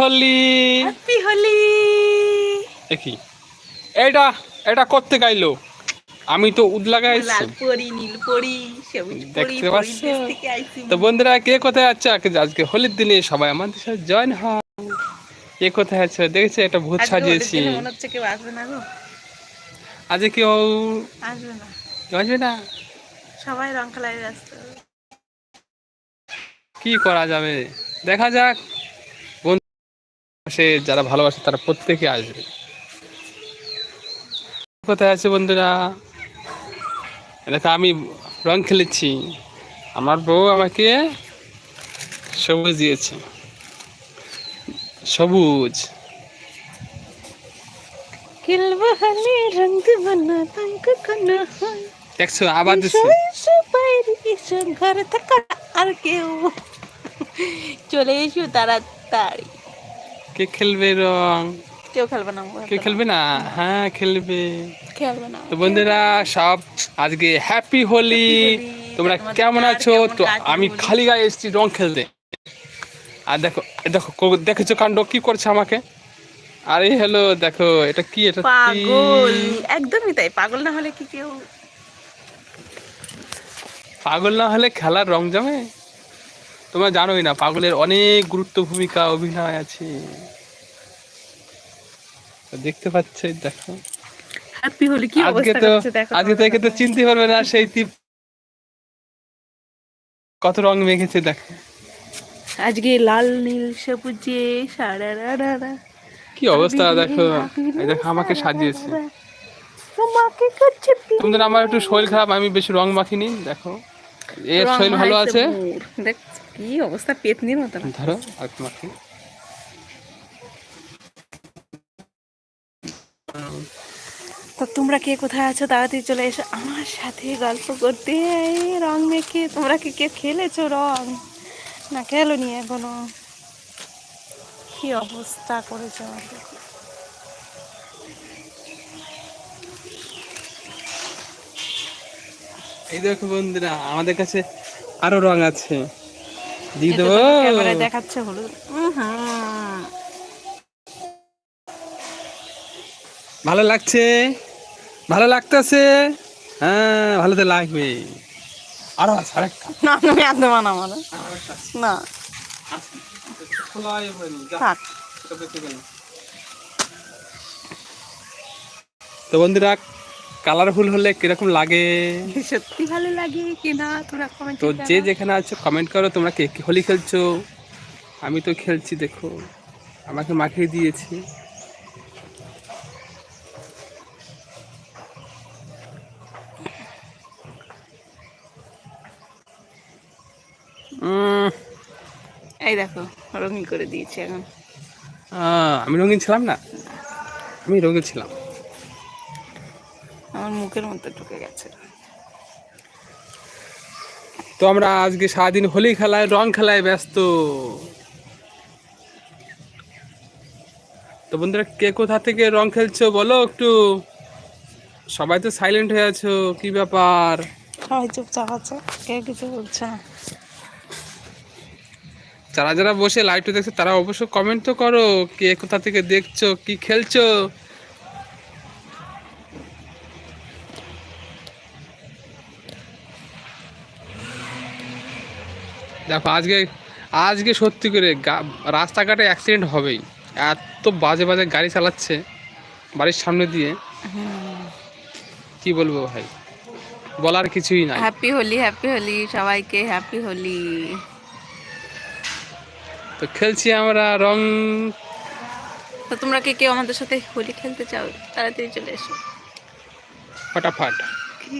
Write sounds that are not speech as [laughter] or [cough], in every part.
Holi happy Holi দেখি। এটা এটা করতে গাইলো। আমি তো উদলা গাইছি লাল পরি নীল পরি সবুজ পরি দেখতে পাচ্ছ? তো বন্ধুরা কে কোথায় আছে? আজকে হোলির দিনে সবাই আমাদের সাথে জয়েন হয় কে কোথায় আছে? দেখেছে একটা ভূত সাজিয়েছি হোলির দিনে হচ্ছে কেউ আসবে না গো। আজকে কেউ আসবে না। সবাই রং খেলায় ব্যস্ত। কি করা যাবে? দেখা যাক। সে যারা ভালোবাসে তারা প্রত্যেকে আসবে। কোথায় আছে বন্ধুরা? দেখো আমি রং খেলেছি। আমার বউ আমাকে সবুজ দিয়েছে। সবুজ। দেখছ আবার আর কেউ। চলে এসো তাড়াতাড়ি। কে খেলবে রং? কেউ খেলবে না কে খেলবে না? হ্যাঁ খেলবে। খেলবে না। তো বন্ধুরা সব আজকে হ্যাপি হোলি। তোমরা কেমন আছো? তো আমি খালি গায়ে এসেছি রং খেলতে। আর দেখো দেখো দেখেছ কাণ্ড? কি করছে আমাকে? আরে হ্যালো দেখো এটা কি? এটা পাগল। একদমই তাই। পাগল না হলে কি কেউ পাগল না হলে খেলার রং জমে? তোমরা জানোই না পাগলের অনেক গুরুত্ব ভূমিকা অভিনয় আছে। দেখতে পাচ্ছ দেখো। হ্যাপি হলে কি অবস্থা করছে? দেখো আজকে তো চিনতে পারবে না সেই তীপ কত রং মেখেছে দেখো। আজকে লাল নীল সবুজে সারা কি অবস্থা দেখো। এই দেখো আমাকে সাজিয়েছে। তোমাকে করছে তোমাদের আমার একটু শরীর খারাপ আমি বেশি রং মাখিনি দেখো। এর শরীর ভালো আছে। দেখ। কি অবস্থা? পেতনির মতো ধরো আর মাখি তো তোমরা কে কোথায় আছো? তাড়াতাড়ি চলে এসো। আমার সাথে গল্প করতে এই রং মেখে। তোমরা কি কে খেলেছো রং? না খেলো নি এখনও। কি অবস্থা করেছ আমাদের এই দেখো বন্ধুরা আমাদের কাছে আরও রং আছে। দিয়ে দেবো। দেখাচ্ছে হলুদ। ভালো লাগছে? ভালো লাগতেছে? হ্যাঁ ভালো তো লাগবে। আরও আছে আরেকটা। না তুমি আরেকটা না থাক। তো বন্ধুরা কালারফুল হলে কীরকম লাগে? সত্যি ভালো লাগে কি না তোমরা কমেন্ট তো যে যেখানে আছো কমেন্ট করো তোমরা কে কে হোলি খেলছো? আমি তো খেলছি দেখো। আমাকে মাখিয়ে দিয়েছি। এই দেখো রঙিন করে দিয়েছি এখন। আমি রঙিন ছিলাম না? আমি রঙিন ছিলাম। আমার মুখের মধ্যে ঢুকে গেছে। তো আমরা আজকে সারাদিন হোলি খেলায় রং খেলায় ব্যস্ত। তো বন্ধুরা কে কোথা থেকে রং খেলছো বলো একটু? সবাই তো সাইলেন্ট হয়ে আছো কি ব্যাপার? সবাই চুপচাপ আছে? কেউ কিছু বলছে না। যারা যারা বসে লাইভটা দেখছ তারা অবশ্য কমেন্ট তো করো কে কোথা থেকে দেখছ কি খেলছো? দেখো আজকে আজকে সত্যি করে রাস্তাঘাটে অ্যাক্সিডেন্ট হবেই। এত বাজে বাজে গাড়ি চালাচ্ছে বাড়ির সামনে দিয়ে। কি বলব ভাই? বলার কিছুই নাই। হ্যাপি হোলি হ্যাপি হোলি সবাইকে হ্যাপি হোলি তো খেলছি আমরা রং। তো তোমরা কে কেউ আমাদের সাথে হোলি খেলতে চাও তাড়াতাড়ি চলে এসো। ফটাফট। কি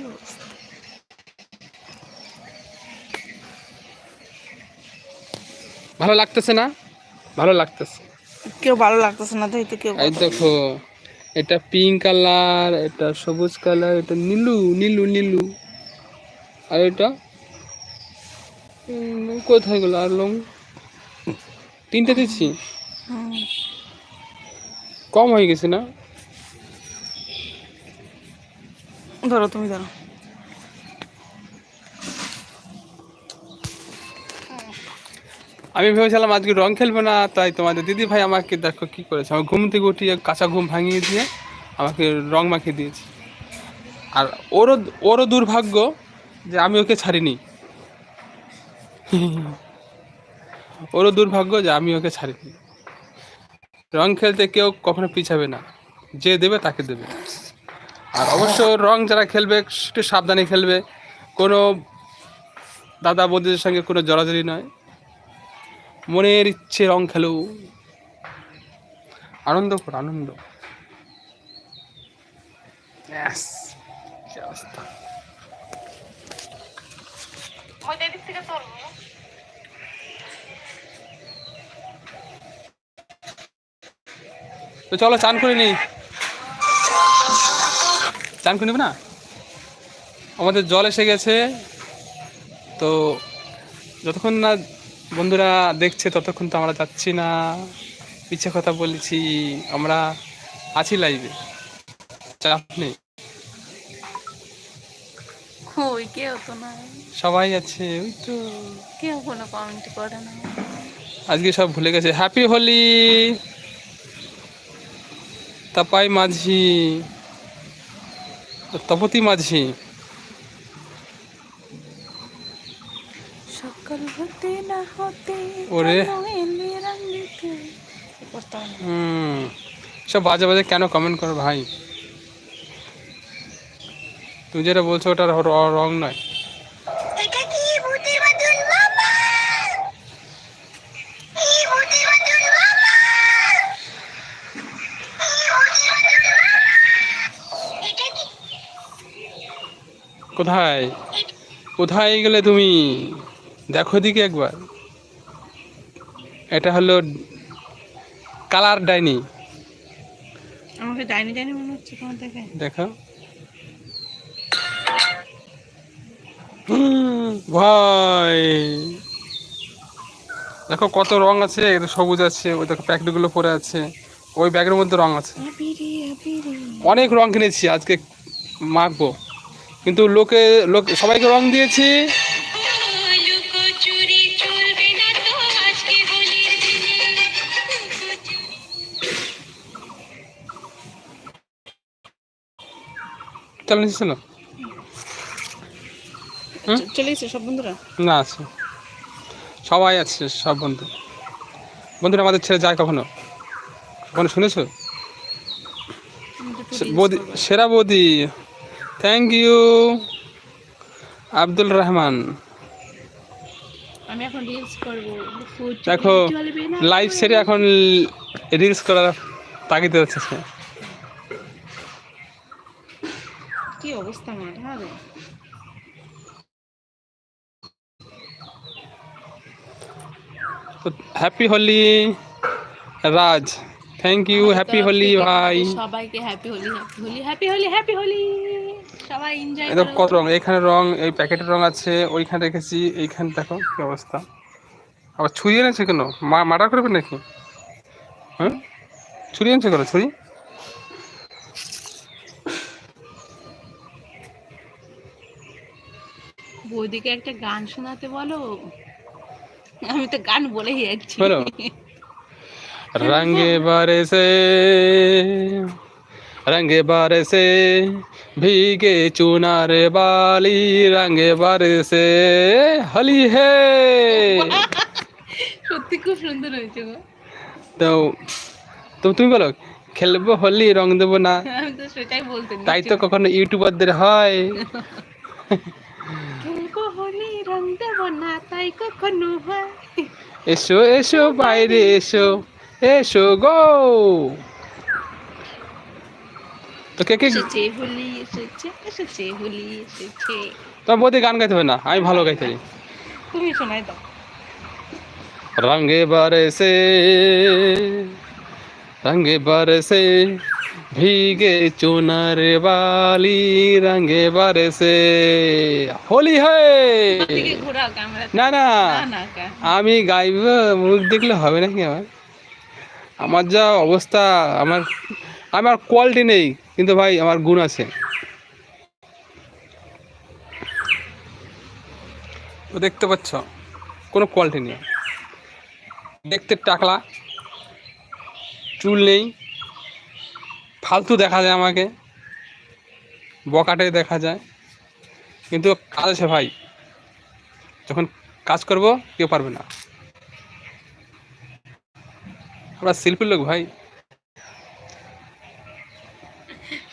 ভালো লাগতেছে না? ভালো লাগতেছে। কেউ ভালো লাগতেছে না তাই তো কেউ এই দেখো এটা পিঙ্ক কালার এটা সবুজ কালার এটা নীলু নীলু নীলু। আর এটা? কোথায় গেল? আর লং তিনটে দিচ্ছি? কম হয়ে গেছে না? ধরো তুমি ধরো। আমি ভেবেছিলাম আজকে রং খেলবে না, তাই তোমাদের দিদি ভাই আমাকে দেখো কি করেছে। আমার ঘুম থেকে উঠিয়ে কাঁচা ঘুম ভাঙিয়ে দিয়ে আমাকে রং মাখিয়ে দিয়েছে। আর ওরও ওরও দুর্ভাগ্য যে আমি ওকে ছাড়িনি। ওরও দুর্ভাগ্য যে আমি ওকে ছাড়িনি। রং খেলতে কেউ কখনো পিছাবে না। যে দেবে তাকে দেবে। আর অবশ্য রং যারা খেলবে, একটু সাবধানে খেলবে। কোনো দাদা বৌদিদের সঙ্গে কোনো জড়াজড়ি নয়। মনের ইচ্ছে রং খেলো। আনন্দ কর আনন্দ। ব্যাস, তো চলো চান করে নি চান করে নিবে না? আমাদের জল এসে গেছে। তো যতক্ষণ না বন্ধুরা দেখছে ততক্ষণ তো আমরা যাচ্ছি না। ইচ্ছে কথা বলেছি আমরা আছি লাইভে চাপ নেই কই কেউ তো না সবাই আছে ওই তো। কেউ কোনো কমেন্ট করে না। আজকে সব ভুলে গেছে। হ্যাপি হোলি তাপাই মাঝি। তপতি মাঝি। সকাল হতে না হতে ওরে। হুম। সব বাজে বাজে কেন কমেন্ট করো ভাই? তুমি যেটা বলছো ওটা রং নয়। কোথায়? কোথায় গেলে তুমি? দেখো দিকে একবার। এটা হলো কালার ডাইনি। আমাকে ডাইনি ডাইনি মনে হচ্ছে তোমার দেখে। দেখো। ভাই দেখো কত রং আছে এটা সবুজ আছে ওই দেখো প্যাকেটগুলো পরে আছে ওই ব্যাগের মধ্যে রং আছে। অনেক রং কিনেছি আজকে মাখবো। কিন্তু লোকে লোক সবাইকে রং দিয়েছি চলো নিচে চলো এসে সব বন্ধুরা? না আছে। সবাই আছে সব বন্ধু। বন্ধুরা আমাদের ছেড়ে যায় কখনো? কখনো শুনেছো? বৌদি সেরা বৌদি। Thank you Abdul Rahman. আমি এখন রিলস করব। দেখো লাইভ সেরে এখন রিলস করার তাগিদে হচ্ছে সে। কি অবস্থা মাঠা তো happy Holi Raj thank you happy Holi ভাই সবাইকে happy Holi happy Holi happy Holi happy Holi সবাই এনজয় কত রং এখানে রং এই প্যাকেটের রং আছে ওইখানে রেখেছি এইখানে দেখো কি অবস্থা। আবার ছুরি এনেছে কেন? মা মার্ডার করবে নাকি? হ্যাঁ? ছুরি এনেছে কেন ছুরি? বৌদিকে একটা গান শোনাতে বলো। আমি তো গান বলে যাচ্ছি। রঙে বারেসে রঙে বারে সে ভিগে চুনার বালি রঙে বারে সে হলি হে। [laughs] সত্যি খুব সুন্দর হয়েছে গো। তো তো তুমি বলো খেলব হলি রং দেবো না? তাই তো কখনো ইউটিউবারদের হয়। [laughs] রং দেব না তাই কখনো এসো এসো বাইরে এসো এসো গো তো কে কে এসেছে এসেছে এসেছে এসেছে তো বৌদি গান গাইতে হবে না আমি ভালো গাইতে পারি তুমি শোনাই দাও রঙে বারে সে রঙে বারে সে ভিগে চুনার বালি রঙে বারেছে। হোলি হয়ে! না না। আমি গাইব মুখ দেখলে হবে নাকি আমার? আমার যা অবস্থা আমার আমার কোয়ালিটি নেই কিন্তু ভাই আমার গুণ আছে। দেখতে পাচ্ছ কোনো কোয়ালিটি নেই। দেখতে টাকলা চুল নেই। ফালতু দেখা যায় আমাকে। বকাটে দেখা যায়। কিন্তু কাজ আছে ভাই। যখন কাজ করব কেউ পারবে না। আমরা শিল্পীর লোক ভাই।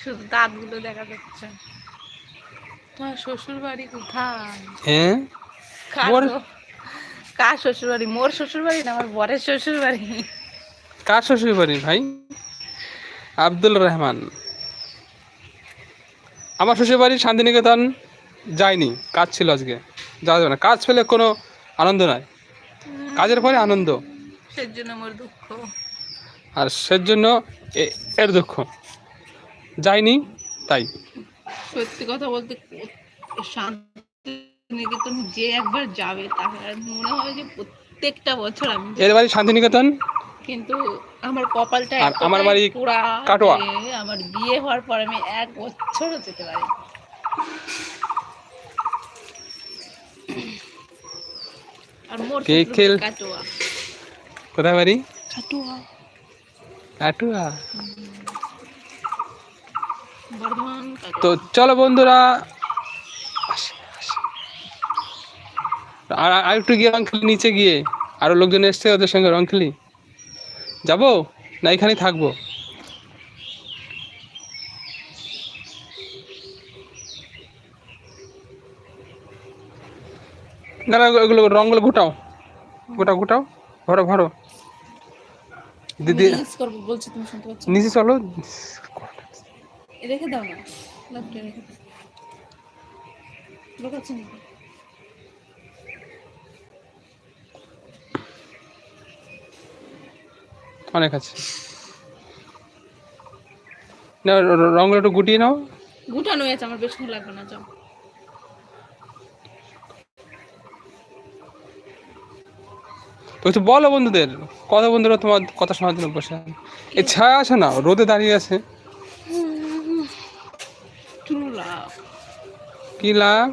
শুধু দাঁতগুলো দেখা যাচ্ছে। তোমার শ্বশুর বাড়ি কোথায়? হ্যাঁ? কার শ্বশুর বাড়ি মোর শ্বশুর বাড়ি না আমার বরের শ্বশুর বাড়ি কার শ্বশুর বাড়ি ভাই? আব্দুল রহমান। আমার শ্বশুর বাড়ি শান্তিনিকেতন যায়নি কাজ ছিল আজকে। যাওয়া যাবে না। কাজ পেলে কোনো আনন্দ নাই। কাজের পরে আনন্দ। জন্য আমার দুঃখ। আর সেজন্য এ- এর দুঃখ। যায়নি তাই। সত্যি কথা বলতে শান্তি নিকেতন যে একবার যাবে তাহলে মনে হবে যে প্রত্যেকটা বছর আমি এর বাড়ি শান্তিনিকেতন? কিন্তু আমার কপালটা আর আমার বাড়ি কাটোয়া। আমার বিয়ে হওয়ার পর আমি এক বছরও যেতে পারি আর মোর খেল- কাটোয়া। কোথায় বাড়ি? কাটোয়া। কাটোয়া। তো চলো বন্ধুরা আর আর একটু গিয়ে রং খেলি নিচে গিয়ে। আরও লোকজন এসছে ওদের সঙ্গে রং খেলি। যাব? না এখানে থাকব। না ওগুলো রঙগুলো গোটাও। গোটাও গোটাও। ভরো ভরো। দিদি নিচে চলো। রেখে দাও না। রেখে দাও লোকাচ্ছে নাকি অনেক আছে। না রঙগুলো একটু গুটিয়ে নাও। গুটানো হয়েছে আমার বেশিক্ষণ লাগবে না যাও। তো বলো বন্ধুদের কত বন্ধুরা তোমার কথা শোনার জন্য বসে আছে? এই ছায়া আছে না রোদে দাঁড়িয়ে আছে। কি লাভ?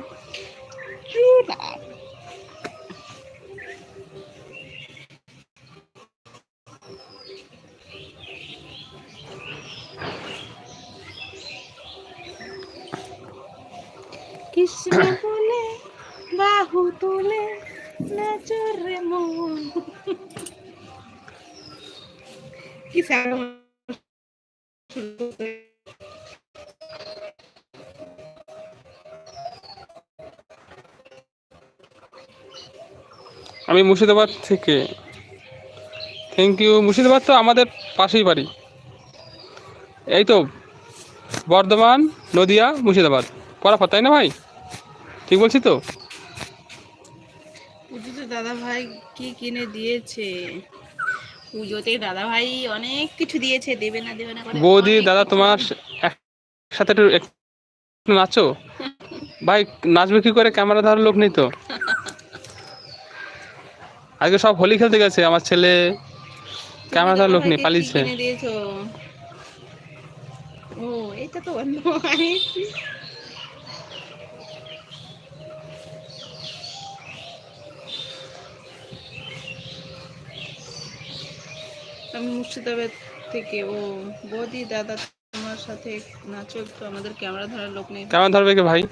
আমি মুর্শিদাবাদ থেকে। থ্যাংক ইউ মুর্শিদাবাদ তো আমাদের পাশেই বাড়ি। এই তো বর্ধমান নদিয়া মুর্শিদাবাদ। পরাফর তাই না ভাই? ঠিক বলছি তো? দাদা ভাই কি কিনে দিয়েছে? পুজোতে দাদা ভাই অনেক কিছু দিয়েছে দেবে না দেবে না বৌদি দাদা তোমার একসাথে একটু নাচো? ভাই নাচবে কি করে? ক্যামেরা ধরার লোক নেই তো। আজকে সব হোলি খেলতে গেছে আমার ছেলে ক্যামেরা ধরার লোক নেই পালিয়েছে। ও এটা তো অন্য আমি মুর্শিদাবাদ থেকে ও বৌদি দাদা তোমার সাথে নাচো একটু আমাদের ক্যামেরা ধরার লোক নেই। ক্যামেরা ধরবে কি ভাই?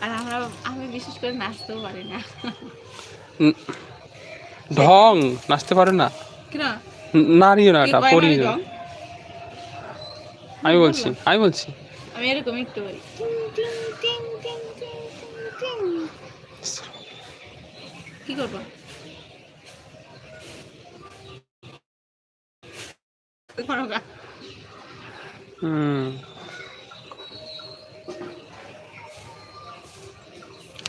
আর আমরা আমি বিশেষ করে নাচতেও পারি না। ঢং নাচতে পারো না? কিনা? ন- নাড়িও না এটা কয় পড়িয়ে মানে যাও। রং? আমি বলছি আমি বলছি। আমি এরকম একটু পারি টিং। কি করব? করো হুম।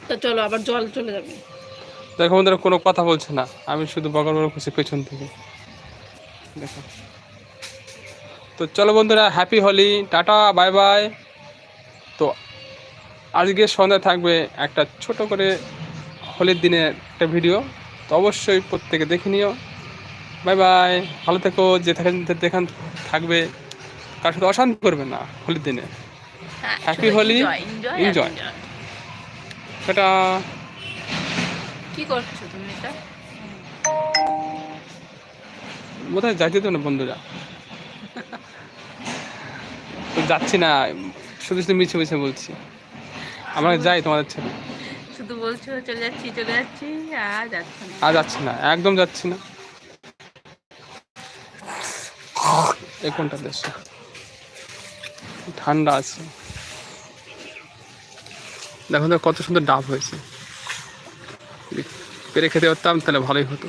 তো চলো আবার জল চলে যাবে। দেখো বন্ধুরা কোনো কথা বলছে না। আমি শুধু বগর বগর করছি পেছন থেকে। দেখো। তো চলো বন্ধুরা happy Holi. Tata bye bye তো আজকে সন্ধ্যায় থাকবে একটা ছোট করে হোলির দিনে একটা ভিডিও তো অবশ্যই প্রত্যেকে দেখে নিও। বাই বাই ভালো থেকো যে থাকেন দেখান থাকবে কার সাথে অশান্তি করবে না হোলির দিনে। Happy Holi enjoy. টাটা। কি করছ তুমি এটা? কোথায় যাইতে তো না বন্ধুরা। তো যাচ্ছি না শুধু শুধু মিছে মিছে বলছি। আমরা যাই তোমাদের ছেলে শুধু বলছো চলে যাচ্ছি চলে যাচ্ছি আর যাচ্ছে না। আর যাচ্ছি না একদম যাচ্ছি না। এ কোনটা দেশ? ঠান্ডা আছে। দেখো তো কত সুন্দর ডাব হয়েছে। পেরে খেতে পারতাম, তাহলে ভালোই হতো।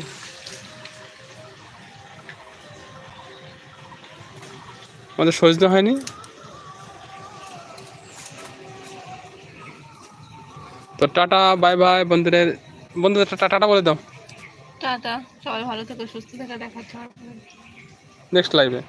আমাদের সজনে হয়নি? তো টাটা, বাই বাই বন্ধুদের। বন্ধুদের টাটা বলে দাও। টাটা, সবাই ভালো থেকো, সুস্থ থাকা দেখাচ্ছে নেক্সট লাইভে